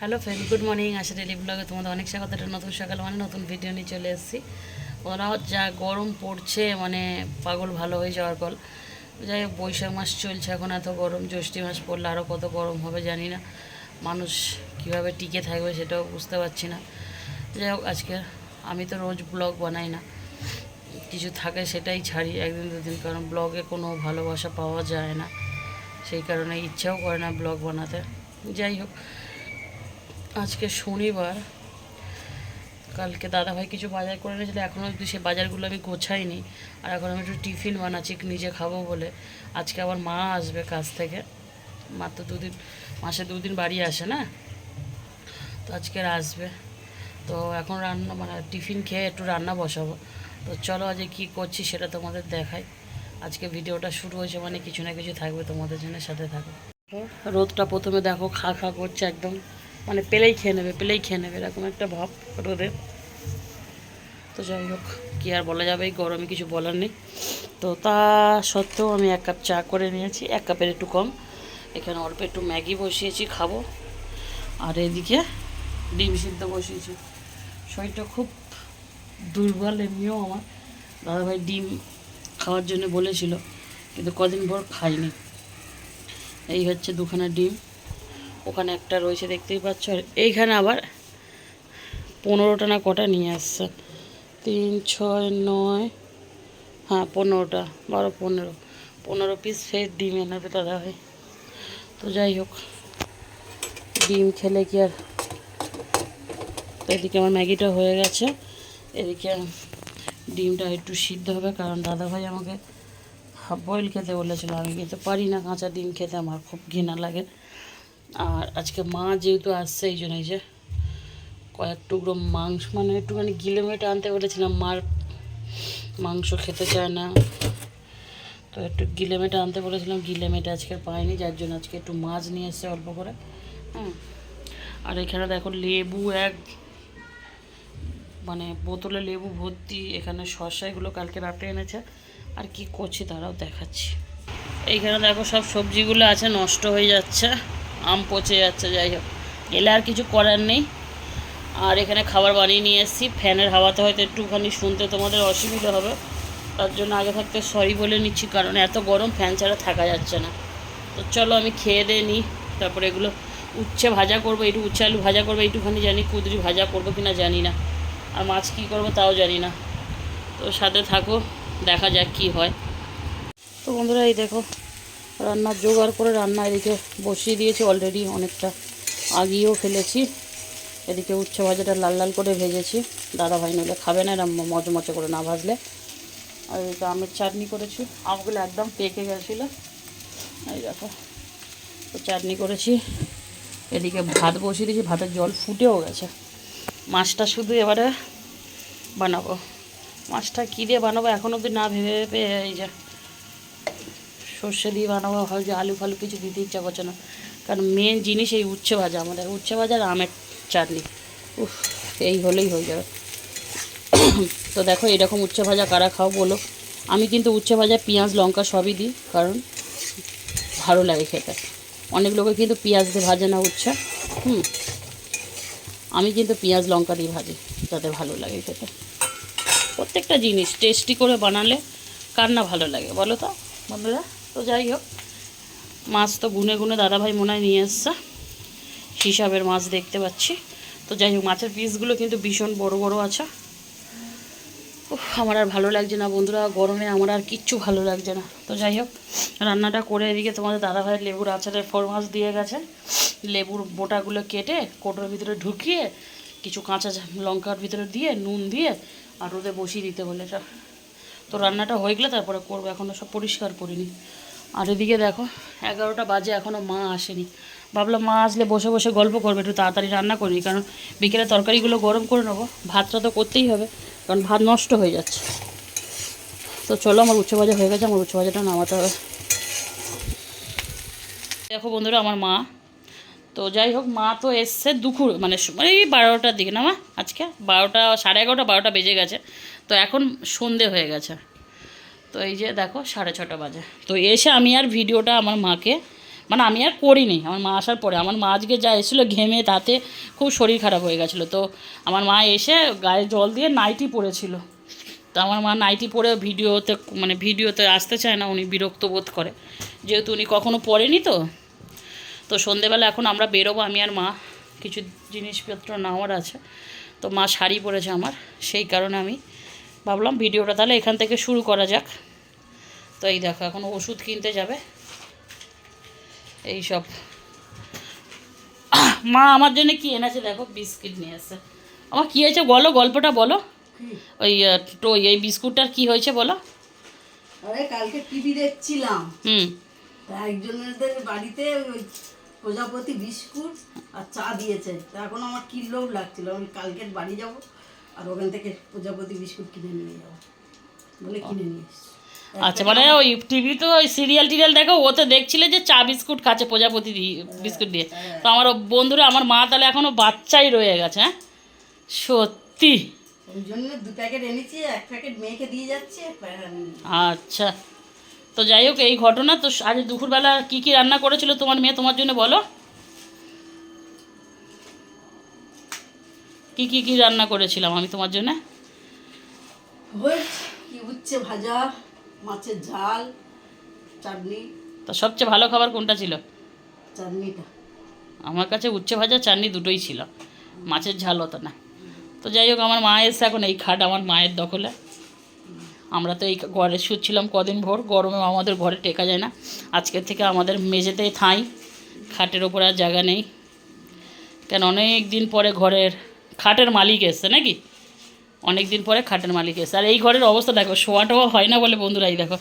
Hello friend good morning Asha daily ব্লগে তোমাদের অনেক স্বাগত। একটা নতুন সকাল মানে নতুন ভিডিও নিয়ে চলে এসেছি। ওরা যা গরম পড়ছে মানে পাগল ভালো হয়ে যাওয়ার পর যাই হোক, বৈশাখ মাস চলছে, এখন এত গরম, জ্যৈষ্ঠী মাস পড়লে আরও কত গরম হবে জানি না। মানুষ কীভাবে টিকে থাকবে সেটাও বুঝতে পারছি না। যাই হোক, আজকে আমি তো রোজ ব্লগ বানাই না। কিছু থাকে সেটাই ছাড়ি একদিন দুদিন, কারণ ব্লগে কোনো ভালোবাসা পাওয়া যায় না। সেই কারণে ইচ্ছাও করে না ব্লগ বানাতে। যাই হোক আজকে শনিবার। কালকে দাদাভাই কিছু বাজার করে এনেছিল এখনও অবধি সে বাজারগুলো আমি গোছাইনি। আর এখন আমি একটু টিফিন বানাচ্ছি নিজে খাব বলে। আজকে আবার মা আসবে কাজ থেকে। মা তো দুদিন, মাসে দুদিন বাড়ি আসে না? তো আজকে আসবে। তো এখন রান্না মানে টিফিন খেয়ে একটু রান্না বসাবো। তো চলো আজকে কী করছি সেটা তোমাদের দেখাই। আজকে ভিডিওটা শুরু হয়েছে মানে কিছু না কিছু থাকবে তোমাদের জন্য সাথে থাকো। রোদটা প্রথমে দেখো, খা খা করছে একদম। মানে পেলেই খেয়ে নেবে, পেলেই খেয়ে নেবে, এরকম একটা ভাব রোদের তো যাই হোক, কী আর বলা যাবে, এই গরমে কিছু বলার নেই। তো তা সত্ত্বেও আমি এক কাপ চা করে নিয়েছি, এক কাপের একটু কম। এখানে অল্প একটু ম্যাগি বসিয়েছি, খাব। আর এদিকে ডিম সিদ্ধ বসিয়েছি। শরীরটা খুব দুর্বল, এমনিও আমার। দাদাভাই ডিম খাওয়ার জন্য বলেছিল, কিন্তু কদিন পর খাইনি। এই হচ্ছে দুখানা ডিম। ওখানে একটা রয়েছে, দেখতেই পাচ্ছ। আর এইখানে আবার পনেরোটা না কটা নিয়ে আসছে। তিন, ছয়, নয় হ্যাঁ পনেরোটা, বারো, পনেরো। পনেরো পিস ফের ডিম এনে দাদা ভাই। তো যাই হোক, ডিম খেলে কি আর? এদিকে আমার ম্যাগিটা হয়ে গেছে। এদিকে ডিমটা একটু সিদ্ধ হবে, কারণ দাদাভাই আমাকে হাফ বয়েল খেতে বলেছিল। আমি কিন্তু পারি না কাঁচা ডিম খেতে, আমার খুব ঘৃণা লাগে। আর আজকে মা যেহেতু আসছে, এই জন্য যে কয়েক টুকরো মাংস মানে একটুখানি গিলে মেটে আনতে বলেছিলাম, মার মাংস খেতে চায় না। তো একটু গিলে মেটে আনতে বলেছিলাম, গিলে মেটে আজকে পাইনি, যার জন্য আজকে একটু মাছ নিয়ে এসছে অল্প করে। হুম। আর এখানে দেখো লেবু এক মানে বোতলে লেবু ভর্তি, এখানে শসা, এগুলো কালকে রাতে এনেছে। আর কি করছি তারাও দেখাচ্ছি। এইখানে দেখো সব সবজিগুলো আছে, নষ্ট হয়ে যাচ্ছে। আম পচে যাচ্ছে, যাই হোক। এলে আর কিছু করার নেই। আর এখানে খাবার বানিয়ে নিয়ে এসেছি। ফ্যানের হাওয়াতে হয়তো একটুখানি শুনতে তোমাদের অসুবিধা হবে। তার জন্য আগে থাকতে সরি বলে নিচ্ছি, কারণ এত গরম ফ্যান ছাড়া থাকা যাচ্ছে না। তো চলো আমি খেয়ে দিয়ে নিই। তারপরে এগুলো উচ্ছে ভাজা করব, একটু উচ্ছে আলু ভাজা করব, একটুখানি জানি কুদরি ভাজা করব কিনা জানি না। আর মাছ কী করব তাও জানি না। তো সাথে থাকো, দেখা যাক কি হয়। তো বন্ধুরা, এই দেখো রান্নার জোগাড় করে রান্না এদিকে বসিয়ে দিয়েছি অলরেডি অনেকটা আগিয়েও ফেলেছি। এদিকে উচ্ছে ভাজাটা লাল লাল করে ভেজেছি। দাদা ভাই নইলে খাবে না এরম মচমচে করে না ভাজলে। আর এদিকে আমের চাটনি করেছি, আমগুলো একদম পেকে গেছিল। এই দেখো, তো চাটনি করেছি। এদিকে ভাত বসিয়ে দিয়েছি, ভাতের জল ফুটেও গেছে। মাছটা শুধু এবারে বানাবো। মাছটা কী দিয়ে বানাবো এখন অবধি না ভেবে ভেবে এই যে সর্ষে দিয়ে বানাবো যে আলু ফালু কিছু দিতে ইচ্ছা করছে না। কারণ মেন জিনিস এই উচ্ছে ভাজা আমাদের। উচ্ছে ভাজা আর আমের চাটনি। উফ, এই হলেই হয়ে যাবে। তো দেখো এরকম উচ্ছে ভাজা কারা খাও বলো। আমি কিন্তু উচ্ছে ভাজা, পেঁয়াজ, লঙ্কা সবই দিই, কারণ ভালো লাগে খেতে। অনেক লোকে কিন্তু পেঁয়াজ দিয়ে ভাজে না উচ্ছে। হুম, আমি কিন্তু পেঁয়াজ, লঙ্কা দিয়ে ভাজি, যাতে ভালো লাগে খেতে। প্রত্যেকটা জিনিস টেস্টি করে বানালে কার না ভালো লাগে বলো তো, বন্ধুরা? তো যাই হোক, মাছ তো গুনে গুনে দাদাভাই মনে হয় নিয়ে এসছে হিসাবের মাছ দেখতে পাচ্ছি। তো যাই হোক, মাছের পিসগুলো কিন্তু ভীষণ বড় বড় আছে। আমার আর ভালো লাগছে না বন্ধুরা, গরমে আমার আর কিচ্ছু ভালো লাগছে না। তো যাই হোক, রান্নাটা করে এদিকে তোমাদের দাদাভাই লেবুর আচারের ফরমাস দিয়ে গেছে। লেবুর বোটাগুলো কেটে কোটোর ভিতরে ঢুকিয়ে, কিছু কাঁচা লঙ্কার ভিতরে দিয়ে, নুন দিয়ে, আর রোদে বসিয়ে দিতে বলে এটা। তো রান্নাটা হয়ে গেলে তারপরে করব এখনও সব পরিষ্কার করিনি। আর এদিকে দেখো, এগারোটা বাজে এখনও মা আসেনি। ভাবলাম মা আসলে বসে বসে গল্প করবে, একটু তাড়াতাড়ি রান্না করিনি কারণ বিকেলে তরকারিগুলো গরম করে নেব, ভাতটা তো করতেই হবে, কারণ ভাত নষ্ট হয়ে যাচ্ছে। তো চলো, আমার উচ্চ ভাজা হয়ে গেছে, আমার উচ্চ ভাজাটা নামাতে হবে। দেখো বন্ধুরা, আমার মা। তো যাই হোক, মা তো এসছে দুপুর মানে মানে এই বারোটার দিকে না মা? আজকে বারোটা, সাড়ে এগারোটা, বারোটা বেজে গেছে। তো এখন সন্ধে হয়ে গেছে। তো এই যে দেখো, সাড়ে ছটা বাজে। তো এসে আমি আর ভিডিওটা আমার মাকে মানে আমি আর করিনি, আমার মা আসার পরে। আমার মা আজকে যা এসেছিল ঘেমে, তাতে খুব শরীর খারাপ হয়ে গেছিল। তো আমার মা এসে গায়ে জল দিয়ে নাইটি পরেছিল। তো আমার মা নাইটি পরে ভিডিওতে মানে ভিডিওতে আসতে চায় না, উনি বিরক্ত বোধ করে। যেহেতু উনি কখনো পড়েনি তো। তো সন্ধেবেলা এখন আমরা বেরোবো, আমি আর মা। কিছু জিনিসপত্র নেওয়ার আছে। তো মা শাড়ি পরেছে আমার, সেই কারণে আমি ভাবলাম ভিডিওটা তাহলে এখান থেকে শুরু করা যাক। তো এই দেখো এখন ওষুধ কিনতে যাবে। এই সব। মা আমার জন্য কি এনেছে দেখো বিস্কিট নিয়ে এসে আমার কী হয়েছে বলো গল্পটা বলো। ওই তো এই বিস্কুটটার কি হয়েছে বলো। আরে কালকে টিভি দেখছিলাম। হুম। তা একজনেদের বাড়িতে ওই প্রজাপতি বিস্কুট আর চা দিয়েছে। তা এখন আমার কি লোভ লাগছিল আমি কালকে বাড়ি যাব। আর ওখান থেকে প্রজাপতি বিস্কুট কিনে নিয়ে যাব বলে কিনে নিয়ে এসছি। আচ্ছা মানে ওই টিভি তো ওই সিরিয়াল টিরিয়াল দেখো ওতে দেখছিলে যে চা বিস্কুট খাচ্ছে প্রজাপতি বিস্কুট দিয়ে। তো আমার ও বন্ধুরা আমার মা তাহলে এখনও বাচ্চাই রয়ে গেছে হ্যাঁ? সত্যি। ওই জন্য দু প্যাকেট এনেছি এক প্যাকেট মেয়েকে দিয়ে যাচ্ছে। আচ্ছা। তো যাই হোক এই ঘটনা তো আজ দুপুরবেলা কী কী রান্না করেছিল তোমার মেয়ে তোমার জন্য বলো। কি কি কি রান্না করেছিলাম আমি তোমার জন্য? কি উচ্ছে ভাজা মাছের ঝাল চাটনি। তো সবচেয়ে ভালো খাবার কোনটা ছিল? চাটনিটা। আমার কাছে উচ্ছে ভাজা চাটনি দুটোই ছিল। মাছের ঝাল হতো না। তো যাই হোক আমার মা এসে এখন এই খাট আমার মায়ের দখলে। আমরা তো এই ঘরে শুচ্ছিলাম কদিন ভোর গরমে আমাদের ঘরে টেকা যায় না। আজকের থেকে আমাদের মেঝেতেই থাই খাটের ওপর আর জায়গা নেই। কেন অনেক দিন পরে ঘরের খাটের মালিক এসছে নাকি? অনেক দিন পরে খাটের মালিক এসছে। আর এই ঘরের অবস্থা দেখো শোয়া টোয়া হয় না বলে বন্ধুরা, এই দেখো,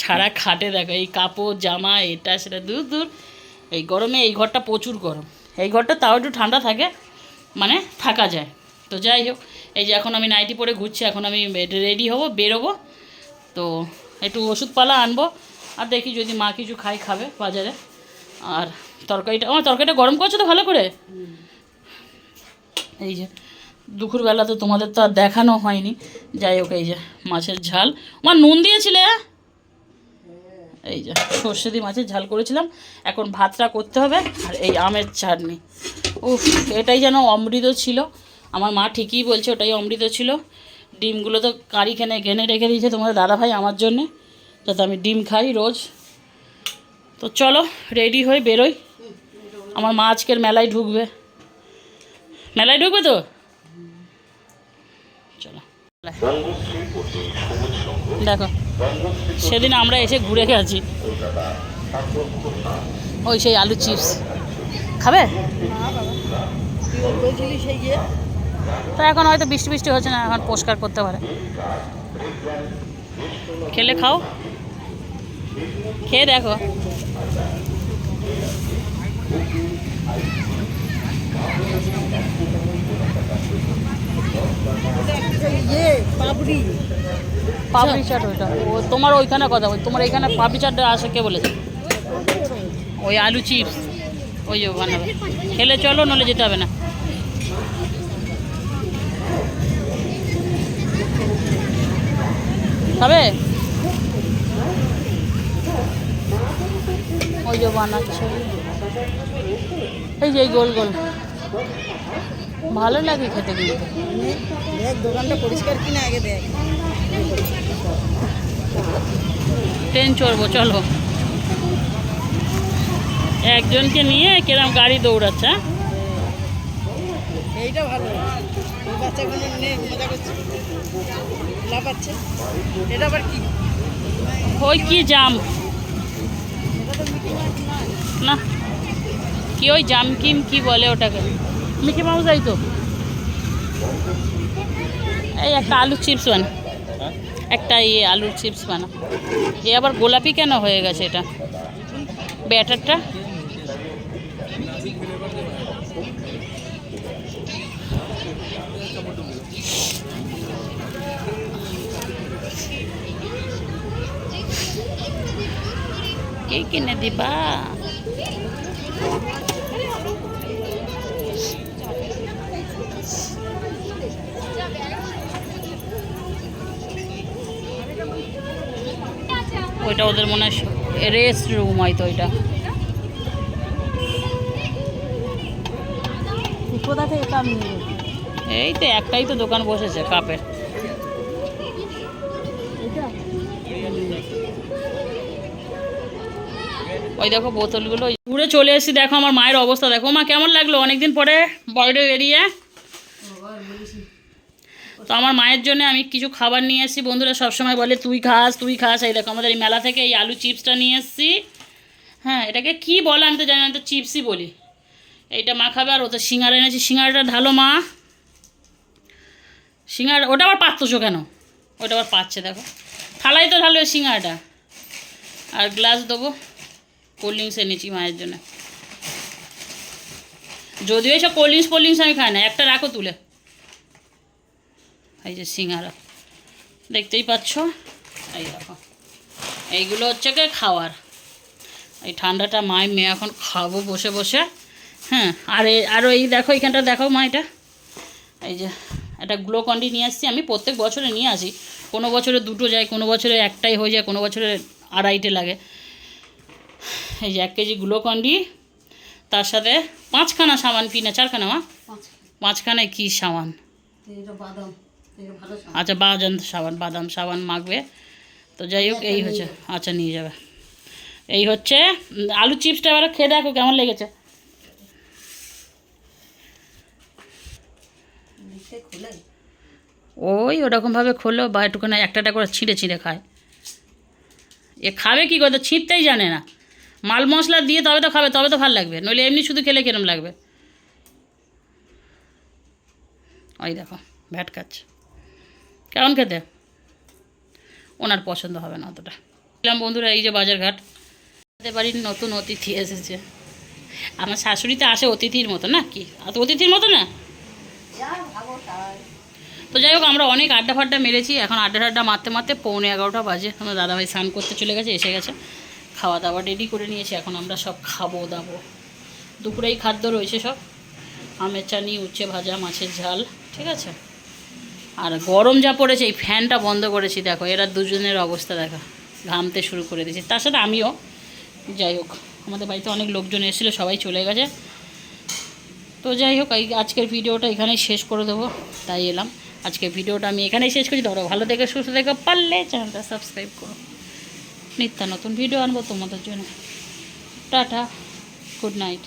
সারা খাটে দেখো, এই কাপড়, জামা, এটা, সেটা, দূর দূর। এই গরমে এই ঘরটা প্রচুর গরম। এই ঘরটা তাও একটু ঠান্ডা থাকে মানে থাকা যায়। তো যাই হোক, এই যে এখন আমি নাইটি পরে ঘুরছি, এখন আমি রেডি হব, বেরোবো। তো একটু ওষুধপালা আনব, আর দেখি যদি মা কিছু খাই খাবে বাজারে। আর তরকারিটা আমার তরকারিটা গরম করছ তো ভালো করে? এই যে, দুপুরবেলা তো তোমাদের তো আর দেখানো হয়নি। যাই হোক, এই যে, মাছের ঝাল। আমার নুন দিয়েছিলে? এই যে, সর্ষে দিয়ে মাছের ঝাল করেছিলাম। এখন ভাতটা করতে হবে আর এই আমের চাটনি। উফ, এটাই যেন অমৃত ছিল। আমার মা ঠিকই বলছে, ওটাই অমৃত ছিল। ডিমগুলো তো কারি খেনে ঘেনে রেখে দিয়েছে তোমাদের দাদাভাই আমার জন্যে। যাতে আমি ডিম খাই রোজ। তো চলো, রেডি হয়ে বেরোই। আমার মা আজকের মেলায় ঢুকবে। মেলায় ঢুকবে তো? চলো। দেখো, সেদিন আমরা এসে ঘুরে গেছি ওই সেই আলু চিপস। খাবে? তো এখন হয়তো বৃষ্টি বৃষ্টি হচ্ছে না, এখন পরিষ্কার করতে পারে। খেলে খাও। খেয়ে দেখো। পাপড়ি চাট ওইটা। ও, তোমার ওইখানে কথা বল। তোমার এখানে পাপড়ি চাটটা আসে কে বলেছে? ওই আলু চিপস। ওই যে বানাবে খেলে চলো নলে যেতে হবে না। খাবে? ওই যে বানাচ্ছে। এই যে গোল গোল। ভালো লাগে খেতে কিন্তু। দেখ দোকানটা পরিষ্কার কিনা আগে দেখ। ট্রেন চড়বো চলো। একজনকে নিয়ে কিরম গাড়ি দৌড়াচ্ছে হ্যাঁ? এইটা ভালো। ওই বাচ্চাগুলো নে মজা করছে। লাফাচ্ছে। এটা আবার কি? ওই কি জাম? না। কি ওই জামকিম কি বলে ওটাকে? মিকি মাউস এই তো। এই একটা আলু চিপস বানা। একটা ইয়ে আলুর চিপস বানা। এ আবার গোলাপি কেন হয়ে গেছে এটা? ব্যাটারটা? কে কিনে দিবা? ওদের মনে হয় রেস্ট রুম হয়তো ওইটা এটা। এই তো একটাই তো দোকান বসেছে কাপের। ওই দেখো বোতলগুলো। ঘুরে চলে এসেছি দেখো আমার মায়ের অবস্থা। দেখো মা কেমন লাগল? অনেকদিন পরে বর্ডার এরিয়া। তো আমার মায়ের জন্য আমি কিছু খাবার নিয়ে এসেছি। বন্ধুরা সবসময় বলে, তুই খাস তুই খাস। এই দেখো, আমাদের এই মেলা থেকে এই আলু চিপসটা নিয়ে এসেছি। হ্যাঁ এটাকে কি বলে আমি তো জানি না তো চিপসই বলি। এইটা মা খাবে আর ওটা সিঙ্গারা এনেছি। সিঙ্গারাটা ঢালো মা। সিঙ্গারা, ওটা আবার পাচ্ছো কেন? ওটা আবার পাচ্ছে, দেখো। থালাই তো ঢালো সিঙ্গারাটা। আর গ্লাস দেবো। কোল্ড ড্রিঙ্কস এনেছি মায়ের জন্য। যদিও এইসব কোল্ড ড্রিঙ্কস কোল্ড ড্রিঙ্কস আমি খাই না। একটা রাখো তুলে। এই যে সিঙ্গারা। দেখতেই পাচ্ছ? এই দেখো। এইগুলো হচ্ছে কি খাওয়ার। এই ঠান্ডাটা মায় মেয়ে এখন খাব বসে বসে। হ্যাঁ আর এই আরও এই দেখো এইখানটা দেখো মা এটা। এই যে একটা গ্লোকন্ডি নিয়ে আসছি আমি প্রত্যেক বছরে নিয়ে আসি। কোনো বছরে দুটো যায় কোনো বছরে একটাই হয়ে যায় কোনো বছরে আড়াইটে লাগে। এই যে এক কেজি গ্লোকন্ডি তার সাথে পাঁচখানা সাবান কিনা চারখানা মা? পাঁচখানায় কী এটা বাদাম। আচ্ছা বাদাম সাবান বাদাম সাবান মাখবে। তো যাই হোক এই হচ্ছে। আচ্ছা নিয়ে যাবে। এই হচ্ছে আলু চিপসটা এবার খেয়ে দেখো কেমন লেগেছে। ওই ওরকমভাবে খোলো বা একটুখানি একটা একটা করে ছিঁড়ে ছিঁড়ে খায়। এ খাবে কী করতে ছিঁড়তেই জানে না। মাল মশলা দিয়ে তবে তো খাবে তবে তো ভালো লাগবে। নইলে এমনি শুধু খেলে কিরম লাগবে? ওই দেখো ভ্যাট খাচ্ছে। কেমন খেতে? ওনার পছন্দ হবে না অতটা। বললাম, বন্ধুরা, এই যে বাজারঘাট, আমাদের বাড়ির নতুন অতিথি এসেছে। আমার শাশুড়ি তো আসে অতিথির মতো, না কি? অতিথির মতো না? তো যাই হোক, আমরা অনেক আড্ডা ফাড্ডা মেরেছি। এখন আড্ডা টাড্ডা মারতে মারতে পৌনে এগারোটা বাজে। আমার দাদাভাই স্নান করতে চলে গেছে, এসে গেছে। খাওয়া দাওয়া রেডি করে নিয়েছি। এখন আমরা সব খাব দাবো। দুপুরেই খাদ্য রয়েছে সব। আমের চানি উচ্ছে ভাজা, মাছের ঝাল, ঠিক আছে? আর গরম যা পড়েছে, এই ফ্যানটা বন্ধ করেছি, দেখো, এরা দুজনের অবস্থা, দেখো, ঘামতে শুরু করে দিয়েছি। তার সাথে আমিও, যাই হোক, আমাদের বাড়িতে অনেক লোকজন এসেছিল, সবাই চলে গেছে। তো যাই হোক আজকের ভিডিওটা এখানেই শেষ করে দেবো, তাই এলাম। আজকের ভিডিওটা আমি এখানেই শেষ করছি। ধরো, ভালো থেকে সুস্থ থেকে পারলে চ্যানেলটা সাবস্ক্রাইব করো। নিত্য নতুন ভিডিও আনব তোমাদের জন্য। Tata, good night.